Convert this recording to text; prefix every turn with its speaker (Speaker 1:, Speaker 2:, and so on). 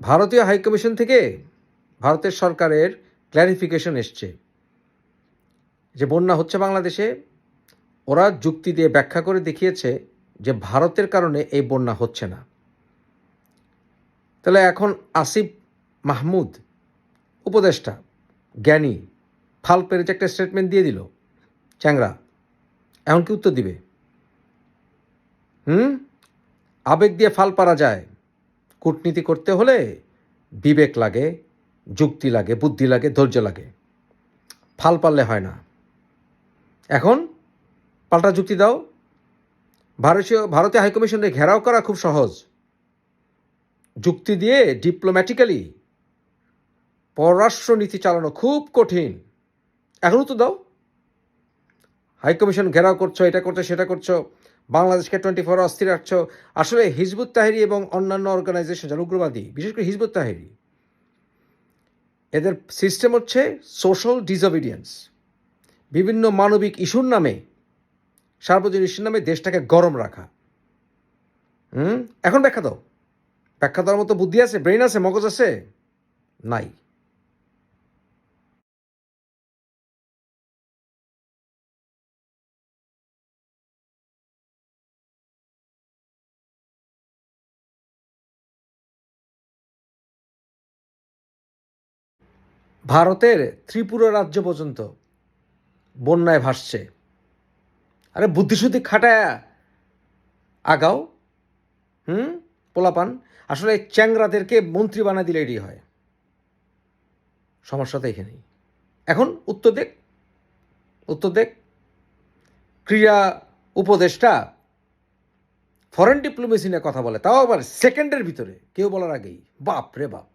Speaker 1: ভারতীয় হাইকমিশন থেকে ভারতের সরকারের ক্ল্যারিফিকেশন এসছে যে বন্যা হচ্ছে বাংলাদেশে। ওরা যুক্তি দিয়ে ব্যাখ্যা করে দেখিয়েছে যে ভারতের কারণে এই বন্যা হচ্ছে না। তাহলে এখন আসিফ মাহমুদ, উপদেষ্টা, জ্ঞানী, ফাল পেরেছে একটা স্টেটমেন্ট দিয়ে দিল। চ্যাংরা, এখন কি উত্তর দিবে? হুম? আবেগ দিয়ে ফাল পারা যায়। কূটনীতি করতে হলে বিবেক লাগে, যুক্তি লাগে, বুদ্ধি লাগে, ধৈর্য লাগে। ফাল পারলে হয় না। এখন পাল্টা যুক্তি দাও। ভারতীয় ভারতীয় হাইকমিশনে ঘেরাও করা খুব সহজ। যুক্তি দিয়ে ডিপ্লোম্যাটিক্যালি পররাষ্ট্র নীতি চালানো খুব কঠিন। এখনও তো দাও। হাইকমিশন ঘেরাও করছ, এটা করছ, সেটা করছ। বাংলাদেশকে টোয়েন্টি ফোর অস্থির রাখছ। আসলে হিজবুত তাহেরি এবং অন্যান্য অর্গানাইজেশন যারা উগ্রবাদী, বিশেষ করে হিজবুত তাহেরি, এদের সিস্টেম হচ্ছে সোশ্যাল ডিসঅবিডিয়েন্স বিভিন্ন মানবিক ইস্যুর নামে, সার্বজনীন ইস্যুর নামে দেশটাকে গরম রাখা। হুম? এখন ব্যাখ্যা দাও। ব্যাখ্যা দেওয়ার মতো বুদ্ধি আছে? ব্রেন আছে? মগজ আছে? নাই। ভারতের ত্রিপুরা রাজ্য পর্যন্ত বন্যায় ভাসছে। আরে বুদ্ধিশুদ্ধি খাটায় আগাও। হুম? পোলাপান। আসলে চ্যাংরাদেরকে মন্ত্রী বানা দিলে এটি হয়। সমস্যা তো এখানেই। এখন উত্তর দেখ উত্তর দেখ ক্রীড়া উপদেষ্টা ফরেন ডিপ্লোমেসি নিয়ে কথা বলে। তাও আবার সেকেন্ডের ভিতরে। কেউ বলার আগেই। বাপ রে বাপ।